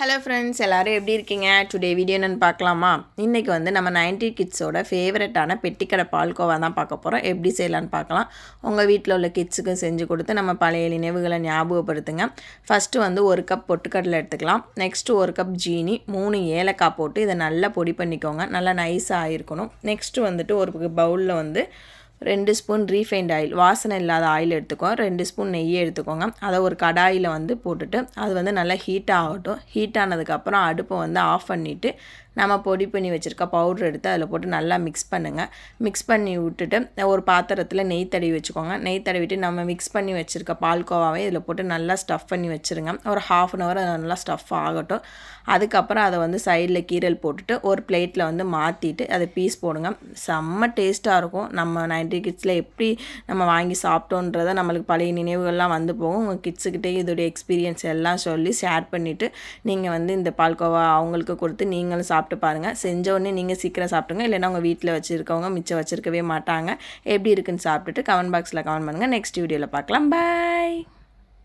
Hello friends எல்லோரும் எப்படி இருக்கீங்க? டுடே வீடியோ என்னென்னு பார்க்கலாமா? இன்றைக்கி வந்து நம்ம நைன்டி கிட்ஸோட ஃபேவரட்டான பெட்டிக்கடை பால்கோவா தான் பார்க்க போகிறோம் எப்படி செய்யலான்னு பார்க்கலாம். உங்கள் வீட்டில் உள்ள கிட்ஸுக்கு செஞ்சு கொடுத்து நம்ம பழைய நினைவுகளை ஞாபகப்படுத்துங்க. ஃபஸ்ட்டு வந்து ஒரு கப் பொட்டுக்கடலை எடுத்துக்கலாம். நெக்ஸ்ட்டு ஒரு கப் ஜீனி மூணு ஏலக்காய் போட்டு இதை நல்லா பொடி பண்ணிக்கோங்க. நல்லா நைஸாக ஆகிருக்கணும் நெக்ஸ்ட்டு வந்துட்டு ஒரு பவுலில் வந்து ரெண்டு ஸ்பூன் ரீஃபைண்ட் ஆயில் வாசனை இல்லாத ஆயில் எடுத்துக்கோங்க ரெண்டு ஸ்பூன் நெய்யை எடுத்துக்கோங்க. அதை ஒரு கடாயில் வந்து போட்டுட்டு அது வந்து நல்லா ஹீட் ஆகட்டும். ஹீட் ஆனதுக்கப்புறம் அடுப்பை வந்து ஆஃப் பண்ணிவிட்டு நம்ம பொடி பண்ணி வச்சுருக்க பவுடர் எடுத்து அதில் போட்டு நல்லா மிக்ஸ் பண்ணுங்கள் மிக்ஸ் பண்ணி விட்டுட்டு ஒரு பாத்திரத்தில் நெய் தடவி வச்சுக்கோங்க. நெய் தடவிட்டு நம்ம மிக்ஸ் பண்ணி வச்சுருக்க பால்கோவாவை இதில் போட்டு நல்லா ஸ்டஃப் பண்ணி வச்சுருங்க. ஒரு ஹாஃப் அன் ஹவர் நல்லா ஸ்டஃப் ஆகட்டும். அதுக்கப்புறம் அதை வந்து சைடில் கீரல் போட்டுட்டு ஒரு பிளேட்டில் வந்து மாற்றிட்டு அதை பீஸ் போடுங்க. செம்ம டேஸ்ட்டாக இருக்கும். நம்ம நைன்டி கிட்ஸில் எப்படி நம்ம வாங்கி சாப்பிட்டோன்றதை நம்மளுக்கு பழைய நினைவுகள்லாம் வந்து போகும். உங்கள் கிட்ஸுக்கிட்டே இதோடைய எக்ஸ்பீரியன்ஸ் எல்லாம் சொல்லி ஷேர் பண்ணிவிட்டு நீங்கள் வந்து இந்த பால்கோவா அவங்களுக்கு கொடுத்து நீங்களும் சாப்பிட்டு சாப்பிட்டு பாருங்கள் செஞ்ச உடனே நீங்கள் சீக்கிரம் சாப்பிடுங்க. இல்லைன்னா உங்கள் வீட்டில் வச்சுருக்கவங்க மிச்சம் வச்சுருக்கவே மாட்டாங்க. எப்படி இருக்குன்னு சாப்பிட்டுட்டு கமெண்ட் பாக்ஸில் கமெண்ட் பண்ணுங்கள் நெக்ஸ்ட் வீடியோவில் பார்க்கலாம். பாய்